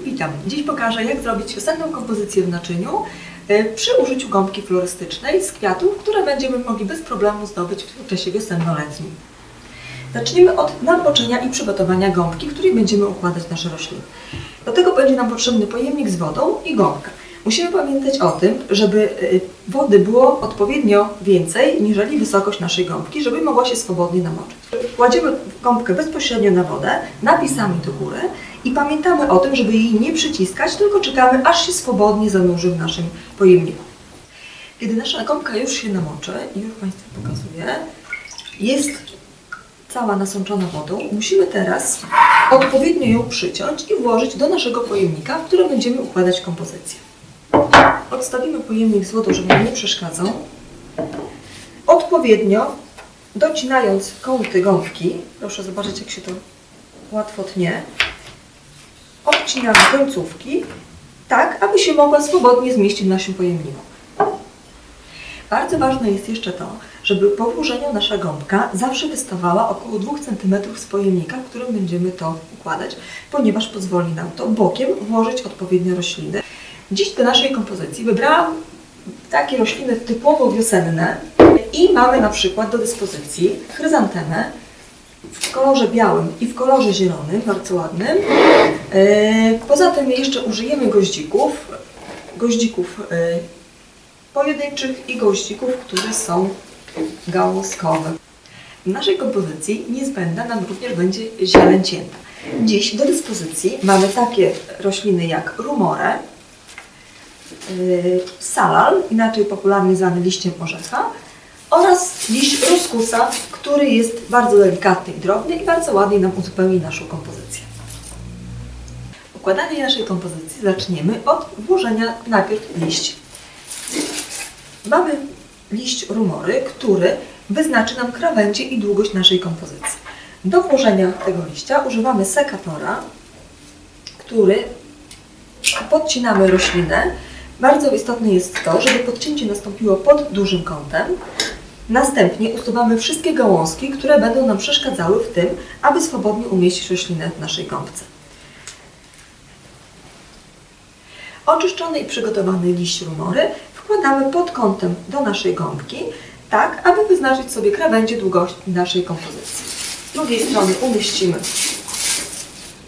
Witam. Dziś pokażę, jak zrobić wiosenną kompozycję w naczyniu e, przy użyciu gąbki florystycznej z kwiatów, które będziemy mogli bez problemu zdobyć w czasie wiosenno-letnim. Zacznijmy od namoczenia i przygotowania gąbki, w której będziemy układać nasze rośliny. Do tego będzie nam potrzebny pojemnik z wodą i gąbka. Musimy pamiętać o tym, żeby e, wody było odpowiednio więcej niżeli wysokość naszej gąbki, żeby mogła się swobodnie namoczyć. Kładziemy gąbkę bezpośrednio na wodę, napisami do góry i pamiętamy o tym, żeby jej nie przyciskać, tylko czekamy, aż się swobodnie zanurzy w naszym pojemniku. Kiedy nasza gąbka już się namoczy, i już Państwu pokazuję, jest cała nasączona wodą, musimy teraz odpowiednio ją przyciąć i włożyć do naszego pojemnika, w którym będziemy układać kompozycję. Odstawimy pojemnik z wodą, żeby nam nie przeszkadzał. Odpowiednio docinając kąty gąbki, proszę zobaczyć jak się to łatwo tnie, odcinamy końcówki, tak aby się mogła swobodnie zmieścić w naszym pojemniku. Bardzo ważne jest jeszcze to, żeby po włożeniu nasza gąbka zawsze wystawała około 2 cm z pojemnika, w którym będziemy to układać, ponieważ pozwoli nam to bokiem włożyć odpowiednie rośliny. Dziś do naszej kompozycji wybrałam takie rośliny typowo wiosenne i mamy na przykład do dyspozycji chryzantemę w kolorze białym i w kolorze zielonym, bardzo ładnym. Yy, Poza tym jeszcze użyjemy goździków, goździków yy, pojedynczych i goździków, które są gałązkowe. W naszej kompozycji niezbędna nam również będzie zieleń cięta. Dziś do dyspozycji mamy takie rośliny jak rumorę, yy, salal, inaczej popularnie zwany liściem orzecha, oraz liść ruskusa, który jest bardzo delikatny i drobny i bardzo ładnie nam uzupełni naszą kompozycję. Układanie naszej kompozycji zaczniemy od włożenia najpierw liści. Mamy liść rumory, który wyznaczy nam krawędzie i długość naszej kompozycji. Do włożenia tego liścia używamy sekatora, który podcinamy roślinę. Bardzo istotne jest to, żeby podcięcie nastąpiło pod dużym kątem. Następnie usuwamy wszystkie gałązki, które będą nam przeszkadzały w tym, aby swobodnie umieścić roślinę w naszej gąbce. Oczyszczony i przygotowany liść rumory wkładamy pod kątem do naszej gąbki, tak aby wyznaczyć sobie krawędzie długości naszej kompozycji. Z drugiej strony umieścimy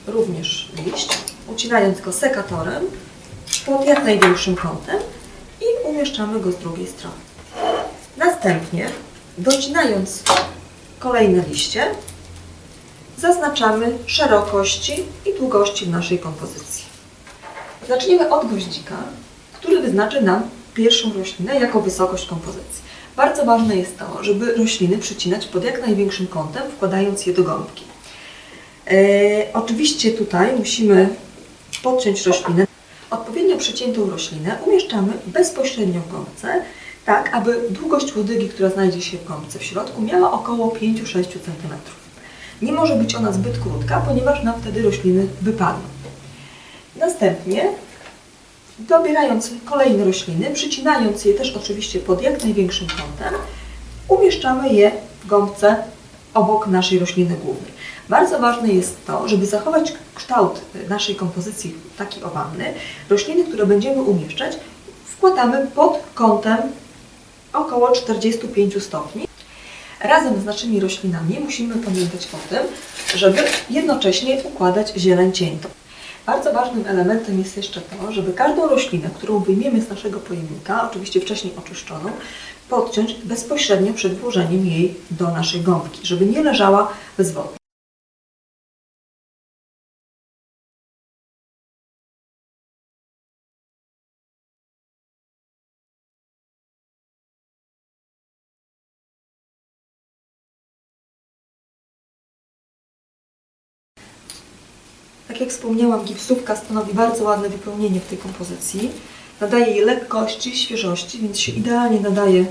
również liść, ucinając go sekatorem pod jak największym kątem i umieszczamy go z drugiej strony. Następnie, docinając kolejne liście, zaznaczamy szerokości i długości w naszej kompozycji. Zaczniemy od goździka, który wyznaczy nam pierwszą roślinę jako wysokość kompozycji. Bardzo ważne jest to, żeby rośliny przycinać pod jak największym kątem, wkładając je do gąbki. E, oczywiście tutaj musimy podciąć roślinę. Przyciętą roślinę umieszczamy bezpośrednio w gąbce, tak aby długość łodygi, która znajdzie się w gąbce w środku, miała około 5-6 cm. Nie może być ona zbyt krótka, ponieważ nam wtedy rośliny wypadną. Następnie, dobierając kolejne rośliny, przycinając je też oczywiście pod jak największym kątem, umieszczamy je w gąbce obok naszej rośliny głównej. Bardzo ważne jest to, żeby zachować kształt naszej kompozycji taki owalny. Rośliny, które będziemy umieszczać, wkładamy pod kątem około 45 stopni. Razem z naszymi roślinami musimy pamiętać o tym, żeby jednocześnie układać zieleń ciętą. Bardzo ważnym elementem jest jeszcze to, żeby każdą roślinę, którą wyjmiemy z naszego pojemnika, oczywiście wcześniej oczyszczoną, podciąć bezpośrednio przed włożeniem jej do naszej gąbki, żeby nie leżała bezwodnie. Tak jak wspomniałam, gipsówka stanowi bardzo ładne wypełnienie w tej kompozycji. Nadaje jej lekkości, świeżości, więc się idealnie nadaje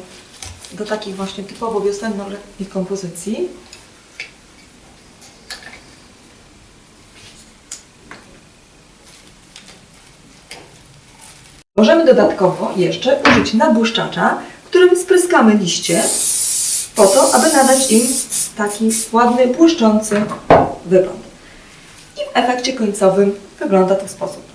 do takich właśnie typowo wiosenno-letnich kompozycji. Możemy dodatkowo jeszcze użyć nabłyszczacza, którym spryskamy liście po to, aby nadać im taki ładny, błyszczący wygląd. I w efekcie końcowym wygląda to w sposób